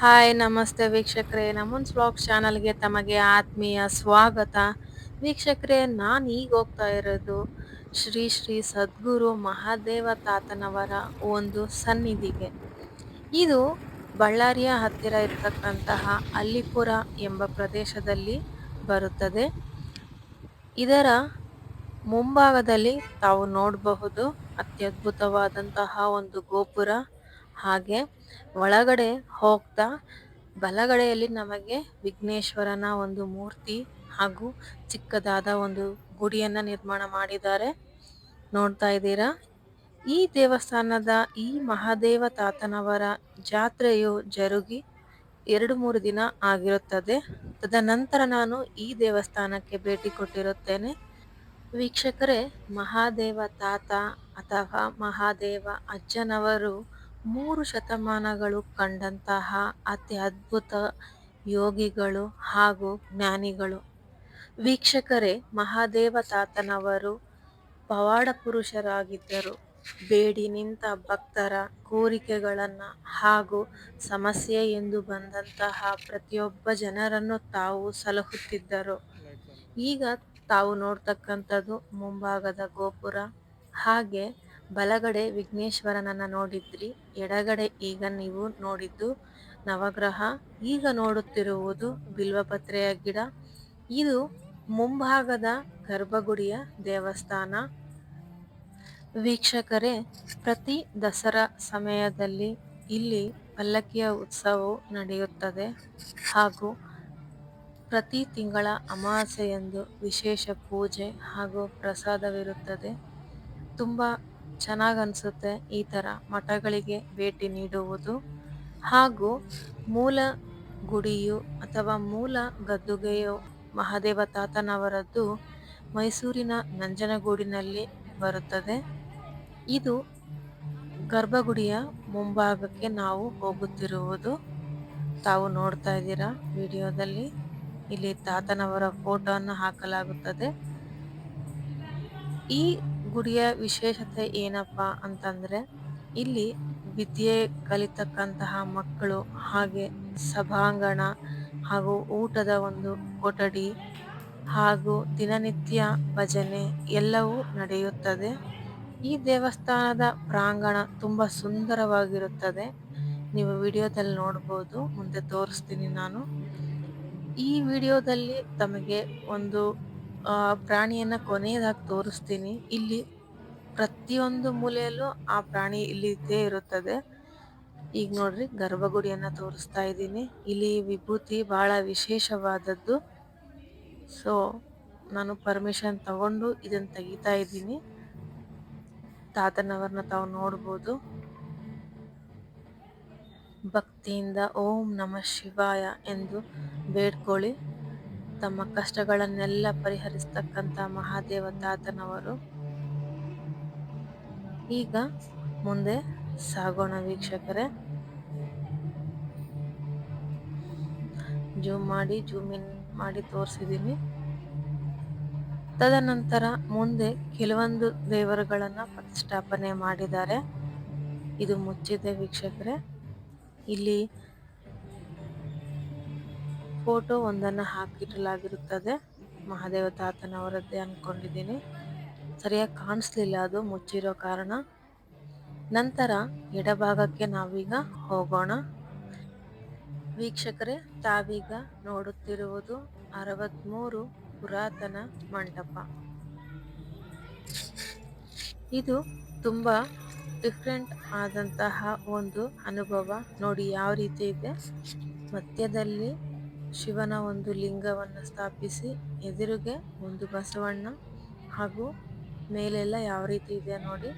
Hi ನಮಸ್ತೆ ವೀಕ್ಷಕರೇ. ನಮುನ್ಸ್ vlogs ಚಾನಲ್ಗೆ ತಮಗೆ ಆತ್ಮೀಯ ಸ್ವಾಗತ. ವೀಕ್ಷಕರೇ, ನಾನು ಈಗ ಹೋಗ್ತಾ ಇರೋದು ಶ್ರೀ ಶ್ರೀ ಸದ್ಗುರು ಮಹಾದೇವ ತಾತನವರ ಒಂದು ಸನ್ನಿಧಿಗೆ. ಇದು ಬಳ್ಳಾರಿಯ ಹತ್ತಿರ ಇರತಕ್ಕಂತಹ ಅಲ್ಲಿಪುರ ಎಂಬ ಪ್ರದೇಶದಲ್ಲಿ ಬರುತ್ತದೆ. ಇದರ ಮುಂಭಾಗದಲ್ಲಿ ತಾವು ನೋಡಬಹುದು ಅತ್ಯದ್ಭುತವಾದಂತಹ ಒಂದು ಗೋಪುರ. ಹಾಗೆ ಒಳಗಡೆ ಹೋಗ್ತಾ ಬಲಗಡೆಯಲ್ಲಿ ನಮಗೆ ವಿಘ್ನೇಶ್ವರನ ಒಂದು ಮೂರ್ತಿ ಹಾಗೂ ಚಿಕ್ಕದಾದ ಒಂದು ಗುಡಿಯನ್ನ ನಿರ್ಮಾಣ ಮಾಡಿದ್ದಾರೆ. ನೋಡ್ತಾ ಇದ್ದೀರಾ? ಈ ದೇವಸ್ಥಾನದ ಈ ಮಹಾದೇವ ತಾತನವರ ಜಾತ್ರೆಯು ಜರುಗಿ ಎರಡು ಮೂರು ದಿನ ಆಗಿರುತ್ತದೆ. ತದನಂತರ ನಾನು ಈ ದೇವಸ್ಥಾನಕ್ಕೆ ಭೇಟಿ ಕೊಟ್ಟಿರುತ್ತೇನೆ. ವೀಕ್ಷಕರೇ, ಮಹಾದೇವ ತಾತ ಅಥವಾ ಮಹಾದೇವ ಅಜ್ಜನವರು ಮೂರು ಶತಮಾನಗಳು ಕಂಡಂತಹ ಅತಿ ಅದ್ಭುತ ಯೋಗಿಗಳು ಹಾಗೂ ಜ್ಞಾನಿಗಳು. ವೀಕ್ಷಕರೇ ಮಹಾದೇವ ತಾತನವರು ಪವಾಡ ಪುರುಷರಾಗಿದ್ದರು. ಬೇಡಿ ನಿಂತ ಭಕ್ತರ ಕೋರಿಕೆಗಳನ್ನು ಹಾಗೂ ಸಮಸ್ಯೆ ಎಂದು ಬಂದಂತಹ ಪ್ರತಿಯೊಬ್ಬ ಜನರನ್ನು ತಾವು ಸಲಹುತ್ತಿದ್ದರು. ಈಗ ತಾವು ನೋಡ್ತಕ್ಕಂಥದ್ದು ಮುಂಭಾಗದ ಗೋಪುರ. ಹಾಗೆ ಬಲಗಡೆ ವಿಘ್ನೇಶ್ವರನನ್ನ ನೋಡಿದ್ರಿ, ಎಡಗಡೆ ಈಗ ನೀವು ನೋಡಿದ್ದು ನವಗ್ರಹ. ಈಗ ನೋಡುತ್ತಿರುವುದು ಬಿಲ್ವಪತ್ರೆಯ ಗಿಡ. ಇದು ಮುಂಭಾಗದ ಗರ್ಭಗುಡಿಯ ದೇವಸ್ಥಾನ. ವೀಕ್ಷಕರೇ, ಪ್ರತಿ ದಸರಾ ಸಮಯದಲ್ಲಿ ಇಲ್ಲಿ ಪಲ್ಲಕ್ಕಿಯ ಉತ್ಸವವು ನಡೆಯುತ್ತದೆ ಹಾಗೂ ಪ್ರತಿ ತಿಂಗಳ ಅಮಾವಾಸ್ಯೆಯಂದು ವಿಶೇಷ ಪೂಜೆ ಹಾಗೂ ಪ್ರಸಾದವಿರುತ್ತದೆ. ತುಂಬ ಚೆನ್ನಾಗಿ ಅನಿಸುತ್ತೆ ಈ ಥರ ಮಠಗಳಿಗೆ ಭೇಟಿ ನೀಡುವುದು. ಹಾಗೂ ಮೂಲ ಗುಡಿಯು ಅಥವಾ ಮೂಲ ಗದ್ದುಗೆಯು ಮಹಾದೇವ ತಾತನವರದ್ದು ಮೈಸೂರಿನ ನಂಜನಗೂಡಿನಲ್ಲಿ ಬರುತ್ತದೆ. ಇದು ಗರ್ಭಗುಡಿಯ ಮುಂಭಾಗಕ್ಕೆ ನಾವು ಹೋಗುತ್ತಿರುವುದು. ತಾವು ನೋಡ್ತಾ ಇದ್ದೀರಾ ವಿಡಿಯೋದಲ್ಲಿ. ಇಲ್ಲಿ ತಾತನವರ ಫೋಟೋವನ್ನು ಹಾಕಲಾಗುತ್ತದೆ. ಈ ಗುಡಿಯ ವಿಶೇಷತೆ ಏನಪ್ಪ ಅಂತಂದರೆ, ಇಲ್ಲಿ ವಿದ್ಯೆ ಕಲಿತಕ್ಕಂತಹ ಮಕ್ಕಳು ಹಾಗೆ ಸಭಾಂಗಣ ಹಾಗೂ ಊಟದ ಒಂದು ಕೊಠಡಿ ಹಾಗೂ ದಿನನಿತ್ಯ ಭಜನೆ ಎಲ್ಲವೂ ನಡೆಯುತ್ತದೆ. ಈ ದೇವಸ್ಥಾನದ ಪ್ರಾಂಗಣ ತುಂಬ ಸುಂದರವಾಗಿರುತ್ತದೆ. ನೀವು ವಿಡಿಯೋದಲ್ಲಿ ನೋಡ್ಬೋದು, ಮುಂದೆ ತೋರಿಸ್ತೀನಿ ನಾನು. ಈ ವಿಡಿಯೋದಲ್ಲಿ ತಮಗೆ ಒಂದು ಪ್ರಾಣಿಯನ್ನ ಕೊನೆಯದಾಗಿ ತೋರಿಸ್ತೀನಿ. ಇಲ್ಲಿ ಪ್ರತಿಯೊಂದು ಮೂಲೆಯಲ್ಲೂ ಆ ಪ್ರಾಣಿ ಇಲ್ಲಿ ಇದ್ದೇ ಇರುತ್ತದೆ. ಈಗ ನೋಡ್ರಿ, ಗರ್ಭಗುಡಿಯನ್ನ ತೋರಿಸ್ತಾ ಇದ್ದೀನಿ. ಇಲ್ಲಿ ವಿಭೂತಿ ಬಹಳ ವಿಶೇಷವಾದದ್ದು. ಸೊ ನಾನು ಪರ್ಮಿಷನ್ ತಗೊಂಡು ಇದನ್ನ ತೆಗಿತಾ ಇದ್ದೀನಿ. ತಾತನವರನ್ನ ತಾವು ನೋಡ್ಬೋದು. ಭಕ್ತಿಯಿಂದ ಓಂ ನಮಃ ಶಿವಾಯ ಎಂದು ಬೇಡ್ಕೊಳ್ಳಿ. ತಮ್ಮ ಕಷ್ಟಗಳನ್ನೆಲ್ಲ ಪರಿಹರಿಸತಕ್ಕಂತ ಮಹಾದೇವ ತಾತನವರು ಈಗ ಮುಂದೆ ಸಾಗೋಣ ವೀಕ್ಷಕರೇ. ಜೂಮ್ ಮಾಡಿ, ಜೂಮ್ ಇನ್ ಮಾಡಿ ತೋರಿಸಿದ್ದೀನಿ ತದನಂತರ ಮುಂದೆ ಕೆಲವೊಂದು ದೇವರುಗಳನ್ನು ಪ್ರತಿಷ್ಠಾಪನೆ ಮಾಡಿದ್ದಾರೆ. ಇದು ಮುಚ್ಚಿದೆ ವೀಕ್ಷಕರೇ. ಇಲ್ಲಿ ಫೋಟೋ ಒಂದನ್ನು ಹಾಕಿಡಲಾಗಿರುತ್ತದೆ ಮಹಾದೇವ ತಾತನವರದ್ದೇ ಅನ್ಕೊಂಡಿದ್ದೀನಿ. ಸರಿಯಾಗಿ ಕಾಣಿಸ್ಲಿಲ್ಲ ಅದು, ಮುಚ್ಚಿರೋ ಕಾರಣ. ನಂತರ ಎಡಭಾಗಕ್ಕೆ ನಾವೀಗ ಹೋಗೋಣ. ವೀಕ್ಷಕರೇ, ತಾವೀಗ ನೋಡುತ್ತಿರುವುದು ಅರವತ್ಮೂರು ಪುರಾತನ ಮಂಟಪ. ಇದು ತುಂಬ ಡಿಫ್ರೆಂಟ್ ಆದಂತಹ ಒಂದು ಅನುಭವ. ನೋಡಿ, ಯಾವ ರೀತಿ ಇದೆ. ಮಧ್ಯದಲ್ಲಿ ಶಿವನ ಒಂದು ಲಿಂಗವನ್ನು ಸ್ಥಾಪಿಸಿ ಎದುರಿಗೆ ಒಂದು ಬಸವಣ್ಣ ಹಾಗೂ ಮೇಲೆಲ್ಲ ಯಾವ ರೀತಿ ಇದೆ ನೋಡಿ,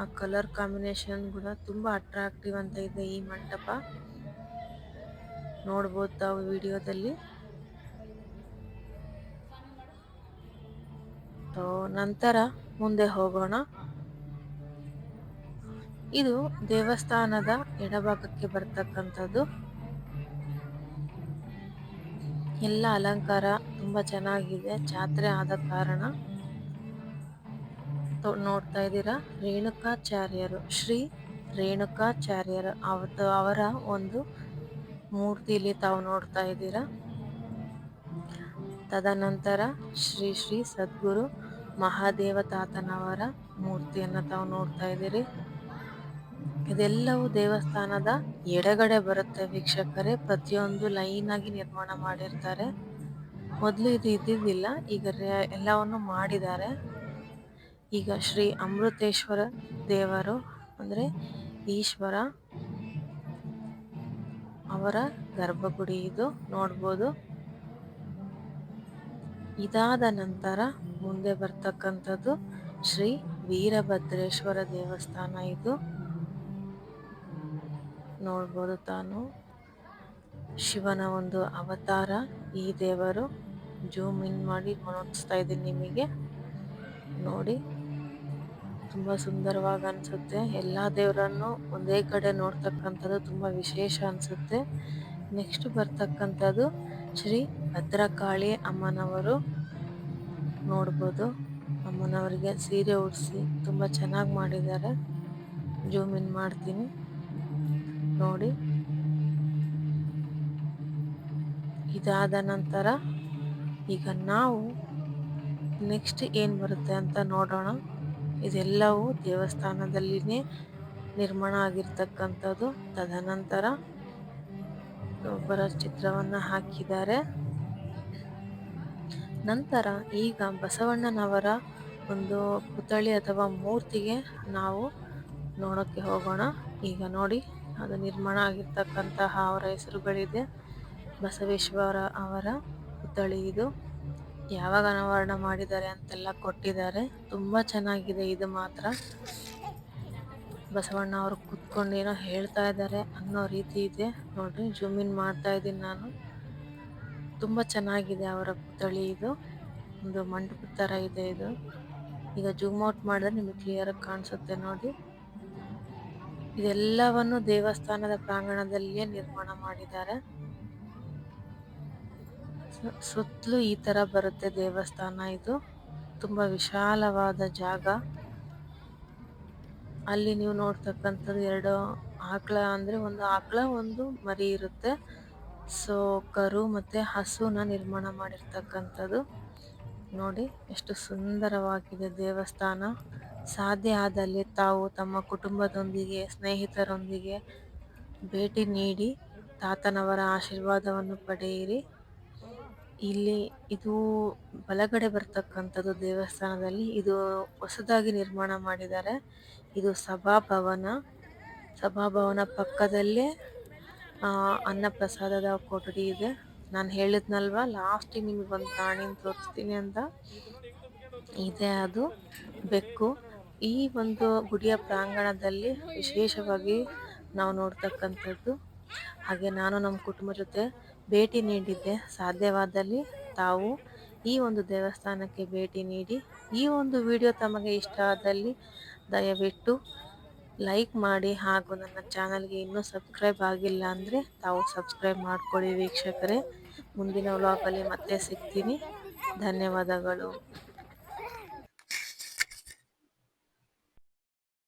ಆ ಕಲರ್ ಕಾಂಬಿನೇಷನ್ ಕೂಡ ತುಂಬಾ ಅಟ್ರಾಕ್ಟಿವ್ ಅಂತ ಇದೆ ಈ ಮಂಟಪ. ನೋಡ್ಬೋದು ತಾವು ವಿಡಿಯೋದಲ್ಲಿ. ನಂತರ ಮುಂದೆ ಹೋಗೋಣ. ಇದು ದೇವಸ್ಥಾನದ ಎಡಭಾಗಕ್ಕೆ ಬರ್ತಕ್ಕಂಥದ್ದು. ಎಲ್ಲ ಅಲಂಕಾರ ತುಂಬಾ ಚೆನ್ನಾಗಿದೆ. ಜಾತ್ರೆ ಆದ ಕಾರಣ ನೋಡ್ತಾ ಇದ್ದೀರಾ? ರೇಣುಕಾಚಾರ್ಯರು, ಶ್ರೀ ರೇಣುಕಾಚಾರ್ಯರು ಅವತ್ತು ಅವರ ಒಂದು ಮೂರ್ತಿಲಿ ತಾವು ನೋಡ್ತಾ ಇದ್ದೀರಾ? ತದನಂತರ ಶ್ರೀ ಶ್ರೀ ಸದ್ಗುರು ಮಹಾದೇವ ತಾತನವರ ಮೂರ್ತಿಯನ್ನು ತಾವು ನೋಡ್ತಾ ಇದ್ದೀರಿ. ಇದೆಲ್ಲವೂ ದೇವಸ್ಥಾನದ ಎಡಗಡೆ ಬರುತ್ತೆ ವೀಕ್ಷಕರೇ. ಪ್ರತಿಯೊಂದು ಲೈನ್ ಆಗಿ ನಿರ್ಮಾಣ ಮಾಡಿರ್ತಾರೆ. ಮೊದಲು ಇದು ಇದ್ದಿದ್ದಿಲ್ಲ, ಈಗ ಎಲ್ಲವನ್ನು ಮಾಡಿದ್ದಾರೆ. ಈಗ ಶ್ರೀ ಅಮೃತೇಶ್ವರ ದೇವರು ಅಂದರೆ ಈಶ್ವರ ಅವರ ಗರ್ಭಗುಡಿ ಇದು, ನೋಡ್ಬೋದು. ಇದಾದ ನಂತರ ಮುಂದೆ ಬರ್ತಕ್ಕಂಥದ್ದು ಶ್ರೀ ವೀರಭದ್ರೇಶ್ವರ ದೇವಸ್ಥಾನ ಇದು. ನೋಡ್ಬೋದು ತಾನು. ಶಿವನ ಒಂದು ಅವತಾರ ಈ ದೇವರು. ಜೂಮ್ ಇನ್ ಮಾಡಿ ನೋಡಿಸ್ತಾ ಇದ್ದೀನಿ ನಿಮಗೆ. ನೋಡಿ, ತುಂಬ ಸುಂದರವಾಗಿ ಅನಿಸುತ್ತೆ. ಎಲ್ಲ ದೇವರನ್ನು ಒಂದೇ ಕಡೆ ನೋಡ್ತಕ್ಕಂಥದ್ದು ತುಂಬ ವಿಶೇಷ ಅನಿಸುತ್ತೆ. ನೆಕ್ಸ್ಟ್ ಬರ್ತಕ್ಕಂಥದ್ದು ಶ್ರೀ ಭದ್ರಕಾಳಿ ಅಮ್ಮನವರು. ನೋಡ್ಬೋದು, ಅಮ್ಮನವರಿಗೆ ಸೀರೆ ಉಡಿಸಿ ತುಂಬ ಚೆನ್ನಾಗಿ ಮಾಡಿದ್ದಾರೆ. ಜೂಮ್ ಇನ್ ಮಾಡ್ತೀನಿ. ನೋಡಿ. ಇದಾದ ನಂತರ ಈಗ ನಾವು ನೆಕ್ಸ್ಟ್ ಏನು ಬರುತ್ತೆ ಅಂತ ನೋಡೋಣ. ಇದೆಲ್ಲವೂ ದೇವಸ್ಥಾನದಲ್ಲಿನೇ ನಿರ್ಮಾಣ ಆಗಿರ್ತಕ್ಕಂಥದ್ದು. ತದನಂತರ ಒಬ್ಬರ ಚಿತ್ರವನ್ನು ಹಾಕಿದ್ದಾರೆ. ನಂತರ ಈಗ ಬಸವಣ್ಣನವರ ಒಂದು ಪುತ್ಥಳಿ ಅಥವಾ ಮೂರ್ತಿಗೆ ನಾವು ನೋಡೋಕ್ಕೆ ಹೋಗೋಣ. ಈಗ ನೋಡಿ. ಅದು ನಿರ್ಮಾಣ ಆಗಿರ್ತಕ್ಕಂತಹ ಅವರ ಹೆಸರುಗಳಿದೆ. ಬಸವೇಶ್ವರ ಅವರ ಪುತ್ಥಳಿ ಇದು. ಯಾವಾಗ ಅನಾವರಣ ಮಾಡಿದ್ದಾರೆ ಅಂತೆಲ್ಲ ಕೊಟ್ಟಿದ್ದಾರೆ. ತುಂಬಾ ಚೆನ್ನಾಗಿದೆ ಇದು ಮಾತ್ರ. ಬಸವಣ್ಣ ಅವರು ಕುತ್ಕೊಂಡು ಏನೋ ಹೇಳ್ತಾ ಇದ್ದಾರೆ ಅನ್ನೋ ರೀತಿ ಇದೆ. ನೋಡ್ರಿ ಜೂಮ್ ಇನ್ ಮಾಡ್ತಾ ಇದ್ದೀನಿ ನಾನು. ತುಂಬಾ ಚೆನ್ನಾಗಿದೆ ಅವರ ಪುತ್ಥಳಿ ಇದು. ಒಂದು ಮಂಟಪದ ತರ ಇದೆ ಇದು. ಈಗ ಜೂಮ್ ಔಟ್ ಮಾಡಿದ್ರೆ ನಿಮಗೆ ಕ್ಲಿಯರ್ ಆಗಿ ಕಾಣಿಸುತ್ತೆ ನೋಡಿ. ಇದೆಲ್ಲವನ್ನು ದೇವಸ್ಥಾನದ ಪ್ರಾಂಗಣದಲ್ಲಿಯೇ ನಿರ್ಮಾಣ ಮಾಡಿದ್ದಾರೆ. ಸುತ್ತಲೂ ಈ ತರ ಬರುತ್ತೆ ದೇವಸ್ಥಾನ ಇದು. ತುಂಬಾ ವಿಶಾಲವಾದ ಜಾಗ. ಅಲ್ಲಿ ನೀವು ನೋಡ್ತಕ್ಕಂಥದ್ದು ಎರಡು ಆಕಳ ಅಂದ್ರೆ ಒಂದು ಆಕಳ, ಒಂದು ಮರಿ ಇರುತ್ತೆ. ಸೊ, ಕರು ಮತ್ತೆ ಹಸುನ ನಿರ್ಮಾಣ ಮಾಡಿರ್ತಕ್ಕಂಥದ್ದು. ನೋಡಿ, ಎಷ್ಟು ಸುಂದರವಾಗಿದೆ ದೇವಸ್ಥಾನ. ಸಾಧ್ಯ ಆದಲ್ಲಿ ತಾವು ತಮ್ಮ ಕುಟುಂಬದೊಂದಿಗೆ, ಸ್ನೇಹಿತರೊಂದಿಗೆ ಭೇಟಿ ನೀಡಿ ತಾತನವರ ಆಶೀರ್ವಾದವನ್ನು ಪಡೆಯಿರಿ. ಇಲ್ಲಿ ಇದು ಬಲಗಡೆ ಬರ್ತಕ್ಕಂಥದ್ದು ದೇವಸ್ಥಾನದಲ್ಲಿ. ಇದು ಹೊಸದಾಗಿ ನಿರ್ಮಾಣ ಮಾಡಿದ್ದಾರೆ. ಇದು ಸಭಾಭವನ ಸಭಾಭವನ ಪಕ್ಕದಲ್ಲೇ ಅನ್ನಪ್ರಸಾದದ ಕೊಠಡಿ ಇದೆ. ನಾನು ಹೇಳಿದ್ನಲ್ವ ಲಾಸ್ಟಿಗೆ ನಿಮಗೆ ಒಂದು ಪ್ರಾಣಿನ ತೋರಿಸ್ತೀನಿ ಅಂತ. ಇದೆ ಅದು ಬೆಕ್ಕು. ಈ ಒಂದು ಗುಡಿಯ ಪ್ರಾಂಗಣದಲ್ಲಿ ವಿಶೇಷವಾಗಿ ನಾವು ನೋಡ್ತಕ್ಕಂಥದ್ದು. ಹಾಗೆ ನಾನು ನಮ್ಮ ಕುಟುಂಬ ಜೊತೆ ಭೇಟಿ ನೀಡಿದ್ದೆ. ಸಾಧ್ಯವಾದಲ್ಲಿ ತಾವು ಈ ಒಂದು ದೇವಸ್ಥಾನಕ್ಕೆ ಭೇಟಿ ನೀಡಿ ಈ ಒಂದು ವಿಡಿಯೋ ತಮಗೆ ಇಷ್ಟ ಆದಲ್ಲಿ ದಯವಿಟ್ಟು ಲೈಕ್ ಮಾಡಿ ಹಾಗೂ ನನ್ನ ಚಾನಲ್ಗೆ ಇನ್ನೂ ಸಬ್ಸ್ಕ್ರೈಬ್ ಆಗಿಲ್ಲ ಅಂದರೆ ತಾವು ಸಬ್ಸ್ಕ್ರೈಬ್ ಮಾಡಿಕೊಳ್ಳಿ ವೀಕ್ಷಕರೇ. ಮುಂದಿನ ವ್ಲಾಗಲ್ಲಿ ಮತ್ತೆ ಸಿಗ್ತೀನಿ. ಧನ್ಯವಾದಗಳು.